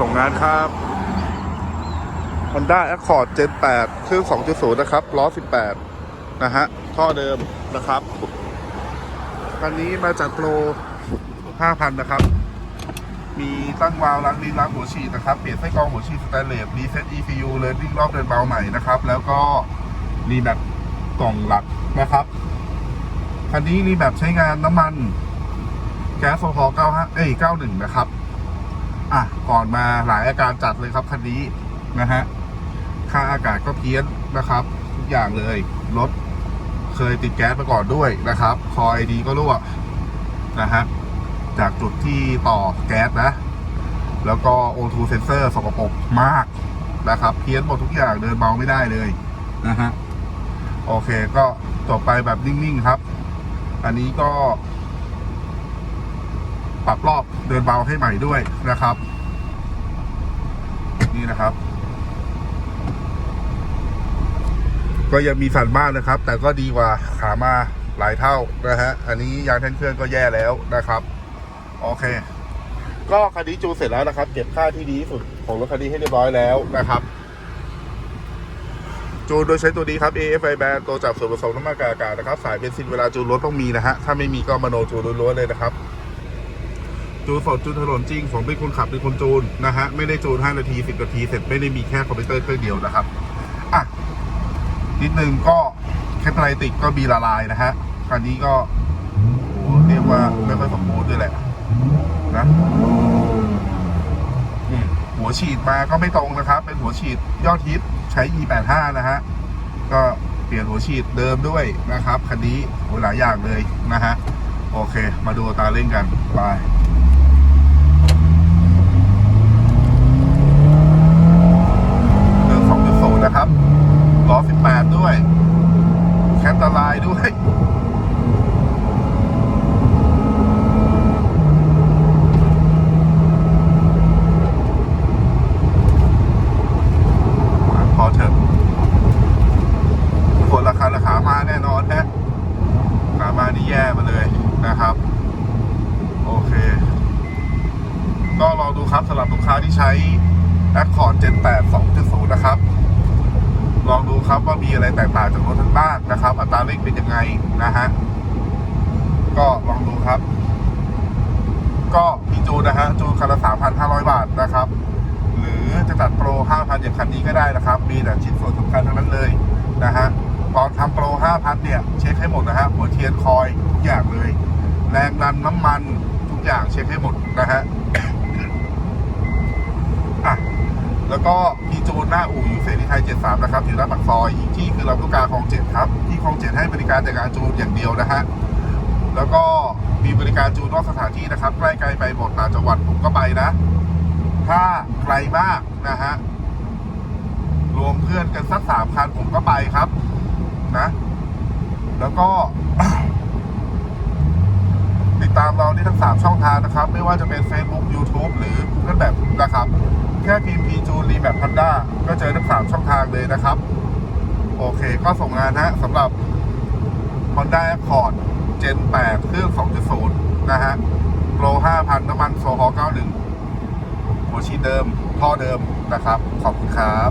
ส่งงานครับ Honda Accord Gen 8เครื่อง 2.0 นะครับ ล้อ 18 นะฮะ ท่อเดิมนะครับคันนี้มาจากโปร 5,000 นะครับ มีตั้งวาล์วล้างลิ้นล้างหัวฉีดนะครับ เปลี่ยนไส้กรองหัวฉีดสแตนเลสรีเซ็ต ECU เลยวิ่งรอบเดินเบาใหม่นะครับ แล้วก็รีแบบกล่องหลักนะครับ คันนี้รีแบบใช้งานน้ำมัน แก๊สโซฮอล์95เอ้ย91 นะครับ อะก่อนมาหลายอาการจัดเลยครับคันนี้นะฮะค่าอากาศก็เพี้ยนนะครับ ทุกอย่างเลยรถเคยติดแก๊สมาก่อนด้วยนะครับ คอยดีก็รั่วนะฮะจากจุดที่ต่อแก๊สนะ แล้วก็ O2 sensor สกปรกมากนะครับ เพี้ยนหมดทุกอย่างเดินเบาไม่ได้เลยนะฮะโอเคก็จบไปแบบนิ่ง ๆ ครับ อันนี้ก็ ปรับรอบเดินเบาให้ใหม่ด้วยนะครับ นี่นะครับ ก็ยังมีสั่นบ้างนะครับ แต่ก็ดีกว่าขามาหลายเท่านะฮะ อันนี้ยางแท่นเครื่องก็แย่แล้วนะครับ โอเค ก็คันนี้จูนเสร็จแล้วนะครับ เก็บค่าที่ดีที่สุดของรถคันนี้ให้เรียบร้อยแล้วนะครับจูนโดยใช้ตัวนี้ครับ AFI band ตัวจับส่วนผสมน้ำมันกากาศนะครับ สายเบนซินเวลาจูนรถต้องมีนะฮะ ถ้าไม่มีก็มโนจูนล้วนๆเลยนะครับ จูนสดจูนถนนจริงผมเป็นคนขับเป็นคนจูนนะฮะไม่ได้จูน 5 นาที 10 นาทีเสร็จไม่ได้มีแค่คอมพิวเตอร์เครื่องเดียวนะครับอะนิดนึงก็แคตไลติกก็มีละลายนะฮะคันนี้ก็โอ้เรียกว่าไม่ค่อยสมบูรณ์ด้วยแหละนะหัวฉีดมาก็ไม่ตรงนะครับ เป็นหัวฉีดยอดฮิตใช้ E85 นะฮะก็เปลี่ยนหัวฉีดเดิมด้วยนะครับคันนี้หลายอย่างเลยนะฮะโอเค มาดูตาเร่งกัน ไปเดิน2.0นะครับล้อ18 ด้วย แคตตาไลน์ด้วย พอเถอะคนราคาราคามาแน่นอนนะขามานี่แย่มาเลย นะครับ โอเค ก็ลองดูครับสำหรับลูกค้าที่ใช้ Accord Gen 8 2.0 นะครับ ลองดูครับว่ามีอะไรแตกต่างจากรถทั้งบ้านนะครับ อัตราเร่งเป็นยังไงนะฮะ ก็ลองดูครับ ก็มีจูนนะฮะ จูนคันละ 3,500 บาทนะครับ หรือจะตัดโปร 5,000 อย่างคันนี้ก็ได้นะครับ มีแต่ชิ้นส่วนสำคัญทั้งนั้นเลยนะฮะตอนทำโปร 5,000 เนี่ย เช็คให้หมดนะฮะหัวเทียนคอยทุกอย่างเลย แรงดันน้ำมันทุกอย่างเช็คให้หมดนะฮะอะแล้วก็มีจูนหน้าอู่อยู่เสรีไทย 73 นะครับอยู่หน้านปากซอยอีกที่คือลำลูกกาคลอง7ครับ ที่คลอง7ให้บริการแต่การจูนอย่างเดียวนะฮะ แล้วก็มีบริการจูนนอกสถานที่นะครับ ใกล้ไกลไปหมดต่างจังหวัดผมก็ไปนะ ถ้าไกลมากนะฮะ รวมเพื่อนกันสักสามคันผมก็ไปครับ นะ แล้วก็ ติดตามเราที่ทั้ง 3 ช่องทางนะครับ ไม่ว่าจะเป็น Facebook YouTube หรือ Google แบบนะครับ แค่พิมพ์จูนรีแบบพันด้าก็เจอทั้ง 3 ช่องทางเลยนะครับ โอเค ก็ส่งงานฮะสำหรับ Honda Accord Gen 8 เครื่อง 2.0 นะฮะโปร 5,000 น้ำมันโซฮอล์91หัวฉีดเดิมท่อเดิมนะครับ ขอบคุณครับ